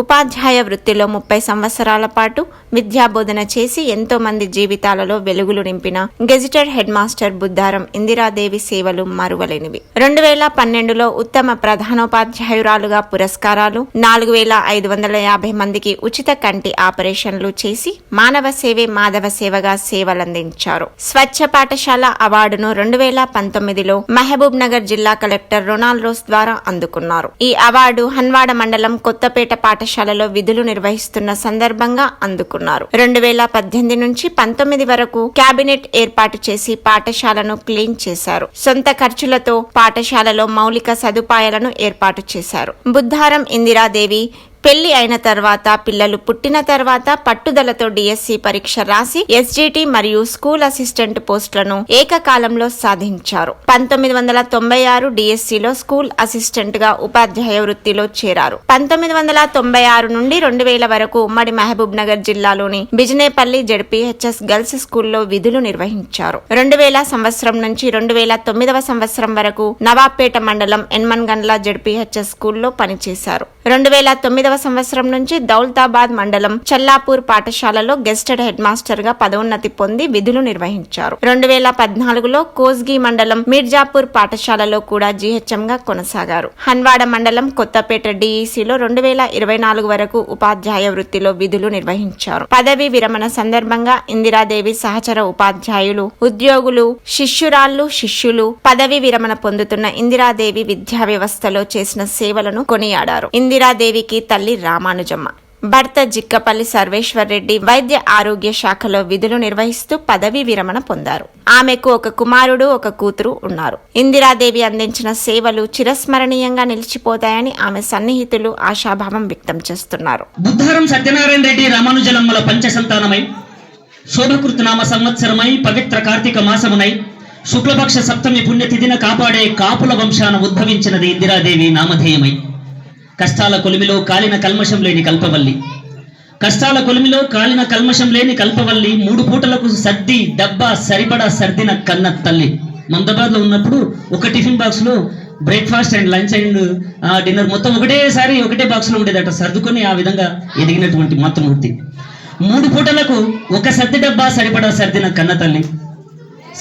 ఉపాధ్యాయ వృత్తిలో ముప్పై సంవత్సరాల పాటు విద్యాబోధన చేసి ఎంతో మంది జీవితాలలో వెలుగులు నింపిన gazetted head master Buddaram Indiradevi సేవలు మరువలేనివి. రెండు వేల పన్నెండులో ఉత్తమ ప్రధానోపాధ్యాయురాలుగా పురస్కారాలు నాలుగు వేల ఐదు వందల యాభై మందికి ఉచిత కంటి ఆపరేషన్లు చేసి మానవ సేవే మాధవ సేవగా సేవలందించారు. స్వచ్ఛ పాఠశాల అవార్డును రెండు వేల పంతొమ్మిదిలో మహబూబ్ నగర్ జిల్లా కలెక్టర్ రొనాల్డ్ రోస్ ద్వారా అందుకున్నారు. ఈ అవార్డు హన్వాడ మండలం కొత్తపేట పాఠశాలలో విధులు నిర్వహిస్తున్న సందర్భంగా అందుకున్నారు. రెండు వేల పద్దెనిమిది నుంచి పంతొమ్మిది వరకు కేబినెట్ ఏర్పాటు చేసి పాఠశాలను క్లీన్ చేశారు. సొంత ఖర్చులతో పాఠశాలలో మౌలిక సదుపాయాలను ఏర్పాటు చేశారు. బుద్ధారం ఇందిరాదేవి పెళ్ళి అయిన తర్వాత పిల్లలు పుట్టిన తర్వాత పట్టుదలతో డిఎస్సి పరీక్ష రాసి ఎస్జిటి మరియు స్కూల్ అసిస్టెంట్ పోస్టులను ఏకకాలంలో సాధించారు. పంతొమ్మిది వందల తొంభై ఆరు డిఎస్సిలో స్కూల్ అసిస్టెంట్గా ఉపాధ్యాయ వృత్తిలో చేరారు. పంతొమ్మిది వందల తొంభై ఆరు నుండి రెండు వేల వరకు ఉమ్మడి మహబూబ్ నగర్ జిల్లాలోని బిజినేపల్లి జడ్పీహెచ్ఎస్ గర్ల్స్ స్కూల్లో విధులు నిర్వహించారు. రెండు వేల సంవత్సరం నుంచి రెండు వేల తొమ్మిదవ సంవత్సరం వరకు నవాబ్పేట మండలం ఎన్మన్గండ్ల జడ్పీహెచ్ఎస్ స్కూల్లో పనిచేశారు. రెండు వేల తొమ్మిదవ సంవత్సరం నుంచి దౌల్తాబాద్ మండలం చల్లాపూర్ పాఠశాలలో గెస్టెడ్ హెడ్ మాస్టర్గా పదోన్నతి పొంది విధులు నిర్వహించారు. రెండు వేల పద్నాలుగులో కోస్గి మండలం మీర్జాపూర్ పాఠశాలలో కూడా జీహెచ్ఎం గా కొనసాగారు. హన్వాడ మండలం కొత్తపేట డిఈసిలో రెండు వేల ఇరవై నాలుగు వరకు ఉపాధ్యాయ వృత్తిలో విధులు నిర్వహించారు. పదవి విరమణ సందర్భంగా ఇందిరాదేవి సహచర ఉపాధ్యాయులు ఉద్యోగులు శిష్యురాళ్ళు శిష్యులు పదవి విరమణ పొందుతున్న ఇందిరాదేవి విద్యా వ్యవస్థలో చేసిన సేవలను కొనియాడారు. ఇందిరాదేవికి తల్లి రామానుజమ్మ. భర్త జిక్కపల్లి సర్వేశ్వర్ రెడ్డి వైద్య ఆరోగ్య శాఖలో విధులు నిర్వహిస్తూ పదవీ విరమణ పొందారు. ఆమెకు ఒక కుమారుడు ఒక కూతురు ఉన్నారు. ఇందిరాదేవి అందించిన సేవలు చిరస్మరణీయంగా నిలిచిపోతాయని ఆమె సన్నిహితులు ఆశాభావం వ్యక్తం చేస్తున్నారు. బుద్ధారం సత్యనారాయణ రెడ్డి రామానుజలమ్మల పంచ సంతానమై శోభకృతనామ సంవత్సరమై పవిత్ర కార్తీక మాసమునై శుక్లపక్ష సప్తమి పుణ్యతిథిన కాపాడే కాపుల వంశాన ఉద్భవించినది ఇందిరాదేవి నామధేయమై. కష్టాల కొలిమిలో కాలిన కల్మషం లేని కల్పవల్లి. కష్టాల కొలిమిలో కాలిన కల్మషం లేని కల్పవల్లి మూడు పూటలకు సర్ది డబ్బా సరిపడా సర్దిన కన్న తల్లి. మమదాబాద్లో ఉన్నప్పుడు ఒక టిఫిన్ బాక్స్లో breakfast and lunch and dinner మొత్తం ఒకటేసారి ఒకటే బాక్స్లో ఉండేదట. సర్దుకొని ఆ విధంగా ఎదిగినటువంటి మాతృమూర్తి. మూడు పూటలకు ఒక సర్ది డబ్బా సరిపడా సర్దిన కన్న తల్లి.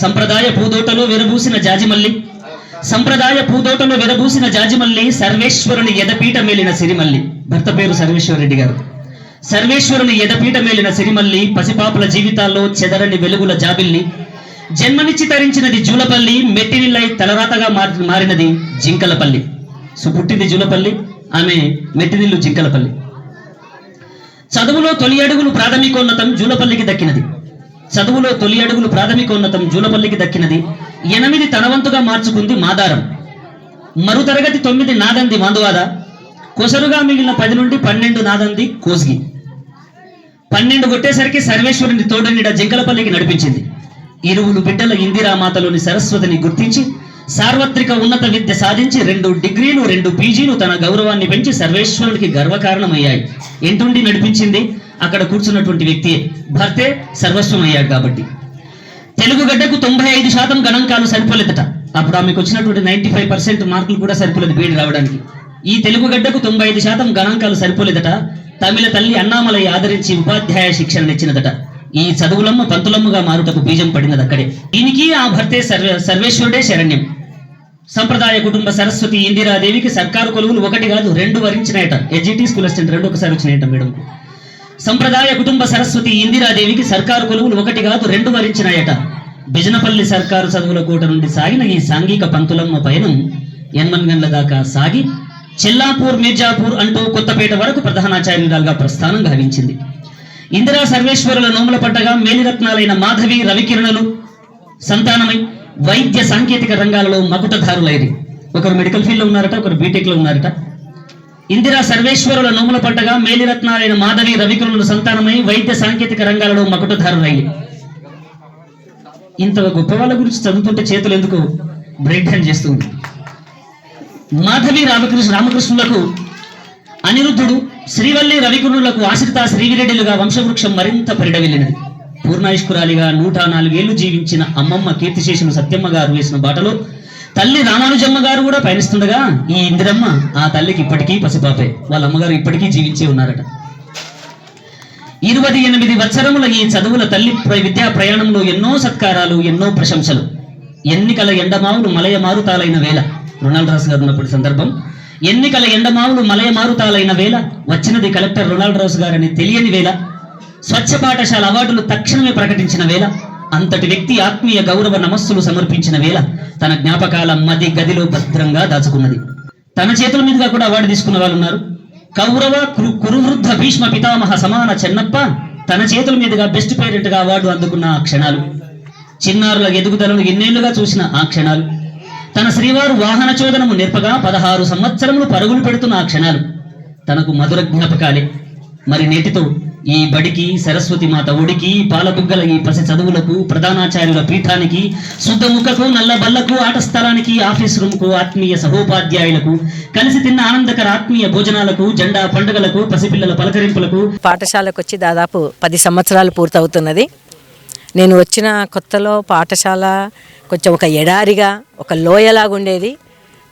సంప్రదాయ పూదోటలో విరబూసిన జాజిమల్లి. సంప్రదాయ పూదోటలో విరబూసిన జాజిమల్లి సర్వేశ్వరుని ఎదపీట మేలిన సిరిమల్లి. భర్త పేరు సర్వేశ్వర రెడ్డి గారు. సర్వేశ్వరుని ఎదపీట మేలిన సిరిమల్లి పసిపాపుల జీవితాల్లో చెదరని వెలుగుల జాబిల్లి. జన్మనిచ్చి తరించినది జూలపల్లి మెట్టినిల్లై తలరాతగా మారి మారినది జింకలపల్లి. సో పుట్టింది జూలపల్లి ఆమె మెట్టినిల్లు జింకలపల్లి. చదువులో తొలి అడుగులు ప్రాథమికోన్నతం జూలపల్లికి దక్కినది. చదువులో తొలి అడుగులు ప్రాథమికోన్నతం జూలపల్లికి దక్కినది ఎనిమిది తనవంతుగా మార్చుకుంది మాదారం. మరుతరగతి తొమ్మిది నాదంది మందువాద. కొసరుగా మిగిలిన పది నుండి పన్నెండు నాదంది కోసిగి. పన్నెండు కొట్టేసరికి సర్వేశ్వరుని తోడనిడ జింకలపల్లికి నడిపించింది. ఇరువులు బిడ్డల ఇందిరామాతలోని సరస్వతిని గుర్తించి సార్వత్రిక ఉన్నత విద్య సాధించి రెండు డిగ్రీలు రెండు పీజీలు తన గౌరవాన్ని పెంచి సర్వేశ్వరుడికి గర్వకారణమయ్యాయి. ఎంటుండి నడిపించింది? అక్కడ కూర్చున్నటువంటి వ్యక్తి భర్తే సర్వస్వమయ్యాడు కాబట్టి. తెలుగు గడ్డకు తొంభై ఐదు శాతం గణాంకాలు సరిపోలేదట. అప్పుడు ఆమెకు వచ్చినటువంటి నైన్టీ ఫైవ్ పర్సెంట్ మార్కులు కూడా సరిపోలేదు బీడ్ రావడానికి. ఈ తెలుగు గడ్డకు తొంభై ఐదు శాతం గణాంకాలు సరిపోలేదట. తమిళ తల్లి అన్నామలై ఆదరించి ఉపాధ్యాయ శిక్షణ ఇచ్చినదట. ఈ చదువులమ్మ పంతులమ్మగా మారుటకు బీజం పడినది అక్కడే. దీనికి ఆ భర్తే సర్వే సర్వేశ్వరుడే శరణ్యం. సంప్రదాయ కుటుంబ సరస్వతి ఇందిరాదేవికి సర్కారు కొలువులు ఒకటి కాదు రెండు వరించినాయట. ఎడ్జిటీ స్కూల్ అసిస్టెంట్ రెండు ఒకసారి వచ్చినాయట మేడం. సంప్రదాయ కుటుంబ సరస్వతి ఇందిరాదేవికి సర్కారు కొలువులు ఒకటి కాదు రెండు వరించినాయట. బిజనపల్లి సర్కారు చదువుల కూట నుండి సాగిన ఈ సాంఘిక పంతులమ్మ పయనం ఎన్మన్గండ్ల దాకా సాగి చెల్లాపూర్ మిర్జాపూర్ అంటూ కొత్తపేట వరకు ప్రధానాచార్యురాలుగా ప్రస్థానం గావించింది. ఇందిరా సర్వేశ్వరుల నోముల పట్టగా మేలిరత్నాలైన మాధవి రవికిరణలు సంతానమై వైద్య సాంకేతిక రంగాలలో మకుటధారులైరి. ఒకరు మెడికల్ ఫీల్డ్లో ఉన్నారట ఒకరు బీటెక్లో ఉన్నారట. ఇందిరా సర్వేశ్వరుల నోముల పట్టగా మేలిరత్నాలైన మాధవి రవికులను సంతానమై వైద్య సాంకేతిక రంగాలలో మకుటధారులయ్యి ఇంత గొప్ప వాళ్ళ గురించి చదువుతుంటే చేతులు ఎందుకు బ్రేక్ డౌన్ చేస్తుంది మాధవి రామకృష్ణ రామకృష్ణులకు అనిరుద్ధుడు శ్రీవల్లి రవికునులకు ఆశ్రిత శ్రీవిరెడ్డిలుగా వంశవృక్షం మరింత పరిడవిల్లినది. పూర్ణాయుష్కురాలిగా నూట నాలుగేళ్ళు జీవించిన అమ్మమ్మ కీర్తిశేషును సత్యమ్మ గారు వేసిన బాటలో తల్లి రామానుజమ్మ గారు కూడా పయనిస్తుండగా ఈ ఇందిరమ్మ ఆ తల్లికి ఇప్పటికీ పసిపాపే. వాళ్ళ అమ్మగారు ఇప్పటికీ జీవించి ఉన్నారట. ఇరవై ఎనిమిది వత్సరముల ఈ చదువుల తల్లి విద్యా ప్రయాణంలో ఎన్నో సత్కారాలు ఎన్నో ప్రశంసలు. ఎన్నికల ఎండమావులు మలయ మారుతాలైన వేళ. రొనాల్డ్ రాస్ గారు ఉన్నప్పటి సందర్భం. ఎన్నికల ఎండమావులు మలయ మారుతాలైన వేళ. వచ్చినది కలెక్టర్ రొనాల్డ్ రాస్ గారని తెలియని వేళ. స్వచ్ఛ పాఠశాల అవార్డులు తక్షణమే ప్రకటించిన వేళ. అంతటి వ్యక్తి ఆత్మీయ గౌరవ నమస్సులు సమర్పించిన వేళ తన జ్ఞాపకాల మది గదిలో భద్రంగా దాచుకున్నది. తన చేతుల మీదుగా కూడా అవార్డు తీసుకున్న వాళ్ళు ఉన్నారు కౌరవ కురువృద్ధ భీష్మ పితామహ సమాన చెన్నప్ప తన చేతుల మీదుగా బెస్ట్ పేరెంట్గా అవార్డు అందుకున్న ఆ క్షణాలు. చిన్నారుల ఎదుగుదలను ఎన్నేళ్ళుగా చూసిన ఆ క్షణాలు. తన శ్రీవారు వాహన చోదనము నేర్పగా పదహారు సంవత్సరములు పరుగులు పెడుతున్న ఆ క్షణాలు. తనకు మధుర జ్ఞాపకాలే. మరి నేటితో ఈ బడికి సరస్వతి మాత ఒడికి పాలబుగ్గల ఈ పసి చదువులకు ప్రధానాచార్యుల పీఠానికి శుద్ధ ముఖకు నల్ల బల్లకు ఆట స్థలానికి ఆఫీస్ రూమ్కు ఆత్మీయ సహోపాధ్యాయులకు కలిసి తిన్న ఆనందకర ఆత్మీయ భోజనాలకు జెండా పండుగలకు పసిపిల్లల పలకరింపులకు. పాఠశాలకు వచ్చి దాదాపు పది సంవత్సరాలు పూర్తవుతున్నది. నేను వచ్చిన కొత్తలో పాఠశాల కొంచెం ఒక ఎడారిగా ఒక లోయలాగా ఉండేది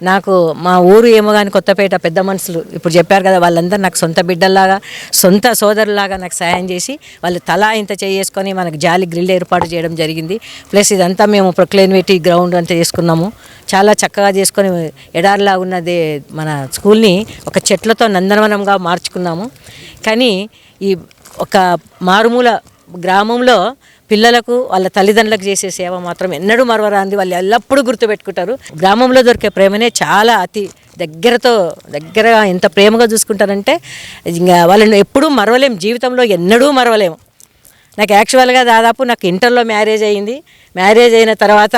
నాకు మా ఊరు ఏమో కానీ కొత్తపేట పెద్ద మనుషులు. ఇప్పుడు చెప్పారు కదా వాళ్ళందరూ నాకు సొంత బిడ్డల్లాగా సొంత సోదరులాగా నాకు సాయం చేసి వాళ్ళు తలా ఇంత చేసుకొని మనకు జాలి గ్రిల్ ఏర్పాటు చేయడం జరిగింది. ప్లస్ ఇదంతా మేము ప్రొక్లైన్వేటి గ్రౌండ్ అంతా చేసుకున్నాము. చాలా చక్కగా చేసుకొని ఎడారిలా ఉన్నది మన స్కూల్ని ఒక చెట్లతో నందనవనంగా మార్చుకున్నాము. కానీ ఈ ఒక మారుమూల గ్రామంలో పిల్లలకు వాళ్ళ తల్లిదండ్రులకు చేసే సేవ మాత్రం ఎన్నడూ మరవరాంది వాళ్ళు ఎల్లప్పుడూ గుర్తుపెట్టుకుంటారు. గ్రామంలో దొరికే ప్రేమనే చాలా అతి దగ్గరతో దగ్గరగా ఎంత ప్రేమగా చూసుకుంటారంటే ఇంకా వాళ్ళని ఎప్పుడూ మరవలేం. జీవితంలో ఎన్నడూ మరవలేము నాకు యాక్చువల్గా దాదాపు నాకు ఇంటర్లో మ్యారేజ్ అయింది. మ్యారేజ్ అయిన తర్వాత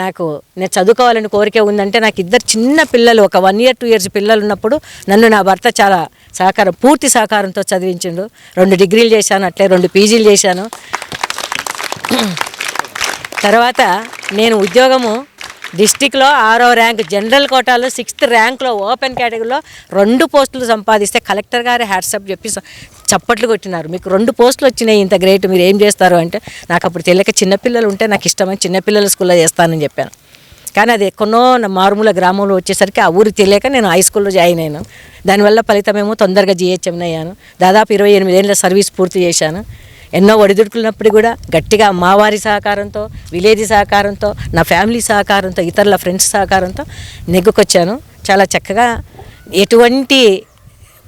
నాకు నేను చదువుకోవాలని కోరిక ఉందంటే నాకు ఇద్దరు చిన్న పిల్లలు ఒక వన్ ఇయర్ టూ ఇయర్స్ పిల్లలు ఉన్నప్పుడు నన్ను నా భర్త చాలా సహకారం పూర్తి సహకారంతో చదివించిండు. రెండు డిగ్రీలు చేశాను అట్లే రెండు పీజీలు చేశాను. తర్వాత నేను ఉద్యోగము డిస్టిక్లో ఆరో ర్యాంక్ జనరల్ కోటాలో సిక్స్త్ ర్యాంక్లో ఓపెన్ కేటగిరీలో రెండు పోస్టులు సంపాదిస్తే కలెక్టర్ గారు హ్యాట్సప్ చెప్పి చప్పట్లు కొట్టినారు. మీకు రెండు పోస్టులు వచ్చినాయి ఇంత గ్రేట్ మీరు ఏం చేస్తారు అంటే నాకు అప్పుడు తెలియక చిన్నపిల్లలు ఉంటే నాకు ఇష్టమని చిన్నపిల్లల స్కూల్లో చేస్తానని చెప్పాను. కానీ అది ఎక్కడో నా మారుమూల గ్రామంలో వచ్చేసరికి ఆ ఊరికి తెలియక నేను హై స్కూల్లో జాయిన్ అయినాను. దానివల్ల ఫలితమేమో తొందరగా జిహెచ్ఎం అయ్యాను. దాదాపు ఇరవై ఎనిమిదేళ్ళ సర్వీస్ పూర్తి చేశాను. ఎన్నో ఒడిదుడుకున్నప్పుడు కూడా గట్టిగా మా వారి సహకారంతో విలేజ్ సహకారంతో నా ఫ్యామిలీ సహకారంతో ఇతరుల ఫ్రెండ్స్ సహకారంతో నెగ్గుకొచ్చాను. చాలా చక్కగా ఎటువంటి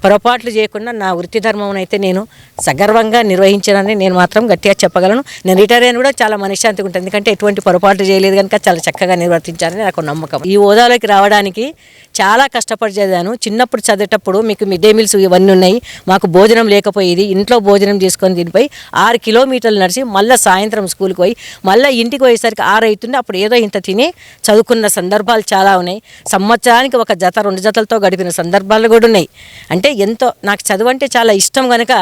పొరపాట్లు చేయకుండా నా వృత్తి ధర్మం అయితే నేను సగర్వంగా నిర్వహించానని నేను మాత్రం గట్టిగా చెప్పగలను. నేను రిటైర్ అయిన కూడా చాలా మనశ్శాంతిగా ఉంటుంది. ఎందుకంటే ఎటువంటి పొరపాట్లు చేయలేదు కనుక చాలా చక్కగా నిర్వర్తించాలని నాకు నమ్మకం. ఈ హోదాలోకి రావడానికి చాలా కష్టపడి చదివాను. చిన్నప్పుడు చదివేటప్పుడు మీకు మిడ్ డే మీల్స్ ఇవన్నీ ఉన్నాయి. మాకు భోజనం లేకపోయేది. ఇంట్లో భోజనం చేసుకొని తినిపోయి ఆరు కిలోమీటర్లు నడిచి మళ్ళీ సాయంత్రం స్కూల్కి పోయి మళ్ళీ ఇంటికి పోయేసరికి ఆరు అవుతుండే. అప్పుడు ఏదో ఇంత తిని చదువుకున్న సందర్భాలు చాలా ఉన్నాయి. సంవత్సరానికి ఒక జత రెండు జతలతో గడిపిన సందర్భాలు కూడా ఉన్నాయి. అంటే ఎంతో నాకు చదువు అంటే చాలా ఇష్టం కనుక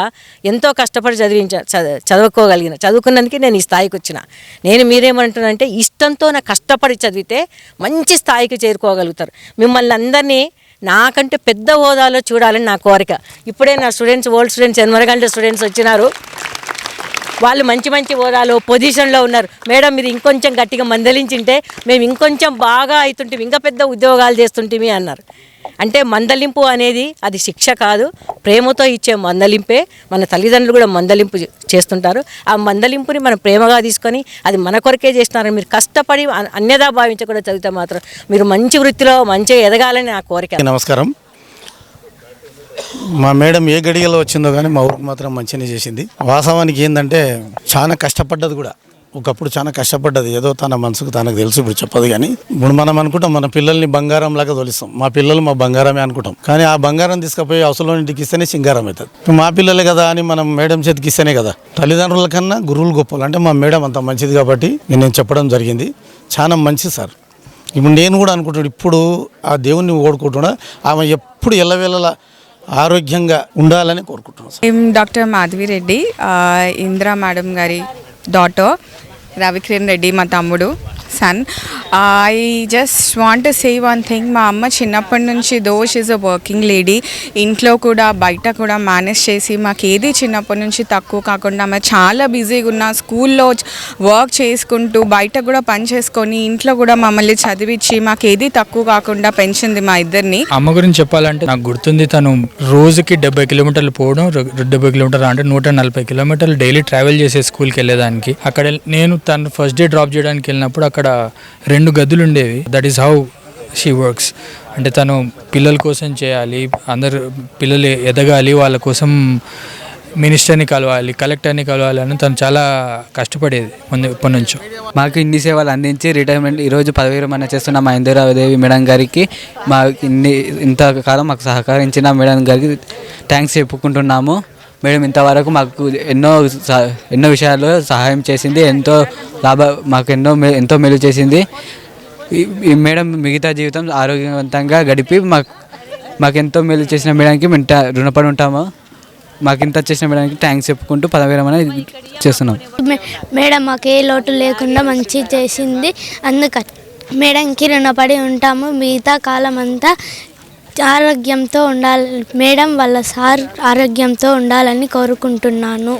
ఎంతో కష్టపడి చదివించ చదువుకోగలిగిన చదువుకున్నందుకే నేను ఈ స్థాయికి వచ్చిన. నేను మీరేమంటున్నానంటే ఇష్టంతో నా కష్టపడి చదివితే మంచి స్థాయికి చేరుకోగలుగుతారు. మిమ్మల్ని అందరినీ నాకంటే పెద్ద హోదాలో చూడాలని నా కోరిక. ఇప్పుడే నా స్టూడెంట్స్ ఓల్డ్ స్టూడెంట్స్ ఎనమరగంట స్టూడెంట్స్ వచ్చినారు. వాళ్ళు మంచి మంచి హోదాలో పొజిషన్లో ఉన్నారు. మేడం మీరు ఇంకొంచెం గట్టిగా మందలించింటే మేము ఇంకొంచెం బాగా అవుతుంటే ఇంకా పెద్ద ఉద్యోగాలు చేస్తుంటే అన్నారు. అంటే మందలింపు అనేది అది శిక్ష కాదు. ప్రేమతో ఇచ్చే మందలింపే. మన తల్లిదండ్రులు కూడా మందలింపు చేస్తుంటారు. ఆ మందలింపుని మనం ప్రేమగా తీసుకొని అది మన కొరకే చేస్తున్నారు మీరు కష్టపడి అన్యదా భావించకుండా చదివితే మాత్రం మీరు మంచి వృత్తిలో మంచిగా ఎదగాలని నా కోరిక. నమస్కారం. మా మేడం ఏ గడియలో వచ్చిందో కానీ మా ఊరికి మాత్రం మంచిగానే చేసింది. వాస్తవానికి ఏంటంటే చాలా కష్టపడ్డది కూడా. ఒకప్పుడు చాలా కష్టపడ్డది. ఏదో తన మనసుకు తనకు తెలుసు ఇప్పుడు చెప్పదు కానీ. ఇప్పుడు మనం అనుకుంటాం మన పిల్లల్ని బంగారం లాగా తొలిస్తాం. మా పిల్లలు మా బంగారమే అనుకుంటాం. కానీ ఆ బంగారం తీసుకుపోయి అవసరం ఇంటికి ఇస్తేనే సింగారం అవుతుంది. మా పిల్లలే కదా అని మనం మేడం చేతికి ఇస్తేనే కదా. తల్లిదండ్రుల కన్నా గురువులు గొప్పలు. అంటే మా మేడం అంత మంచిది కాబట్టి నేను చెప్పడం జరిగింది. చాలా మంచిది సార్. ఇప్పుడు నేను కూడా అనుకుంటున్నాడు ఇప్పుడు ఆ దేవుణ్ణి ఓడుకుంటున్నా. ఆమె ఎప్పుడు ఎల్లవేళలా ఆరోగ్యంగా ఉండాలని కోరుకుంటున్నాను sir. Doctor Madhavi Reddy Indira madam గారి డాటర్ రవికిరణ్ రెడ్డి మా తమ్ముడు. Son I just want say one thing మా అమ్మ చిన్నప్పటి నుంచి though she's a working lady ఇంట్లో కూడా బయట కూడా మేనేజ్ చేసి మాకు ఏది చిన్నప్పటి నుంచి తక్కువ కాకుండా ఆమె చాలా బిజీగా ఉన్న స్కూల్లో వర్క్ చేసుకుంటూ బయట కూడా పని చేసుకొని ఇంట్లో కూడా మమ్మల్ని చదివించి మాకు ఏది తక్కువ కాకుండా పెంచింది మా ఇద్దరిని. అమ్మ గురించి చెప్పాలంటే నాకు గుర్తుంది తను రోజుకి డెబ్బై కిలోమీటర్లు పోవడం డెబ్బై కిలోమీటర్లు అంటే నూట నలభై కిలోమీటర్లు డైలీ ట్రావెల్ చేసే స్కూల్కి వెళ్ళేదానికి. అక్కడ నేను తను ఫస్ట్ డే డ్రాప్ చేయడానికి వెళ్ళినప్పుడు అక్కడ అక్కడ రెండు గదులు ఉండేవి that is how she works అంటే తను పిల్లల కోసం చేయాలి అందరు పిల్లలు ఎదగాలి వాళ్ళ కోసం మినిస్టర్ని కలవాలి కలెక్టర్ని కలవాలి అని తను చాలా కష్టపడేది ముందు ఇప్పటి నుంచో. మాకు ఇన్ని సేవలు అందించి రిటైర్మెంట్ ఈరోజు పదవి విరమణ చేస్తున్న మా ఇందిరాదేవి మేడం గారికి మా ఇన్ని ఇంతకాలం మాకు సహకరించిన మేడం గారికి థ్యాంక్స్ చెప్పుకుంటున్నాము. మేడం ఇంతవరకు మాకు ఎన్నో ఎన్నో విషయాల్లో సహాయం చేసింది ఎంతో లాభ మాకు ఎన్నో మే- ఎంతో మేలు చేసింది. ఈ- మేడం మిగతా జీవితం ఆరోగ్యవంతంగా గడిపి మాకు మాకెంతో మేలు చేసిన మేడానికి మేము రుణపడి ఉంటాము. మాకు ఇంత చేసిన మేడానికి థ్యాంక్స్ చెప్పుకుంటూ పదవి చేస్తున్నాం. మే- మేడం మాకు ఏ లోటు లేకుండా మంచి చేసింది. అందుక మేడంకి రుణపడి ఉంటాము. మిగతా కాలం అంతా ఆరోగ్యంతో ఉండాలి మేడం వాళ్ళ సార్ ఆరోగ్యంతో ఉండాలని కోరుకుంటున్నాను.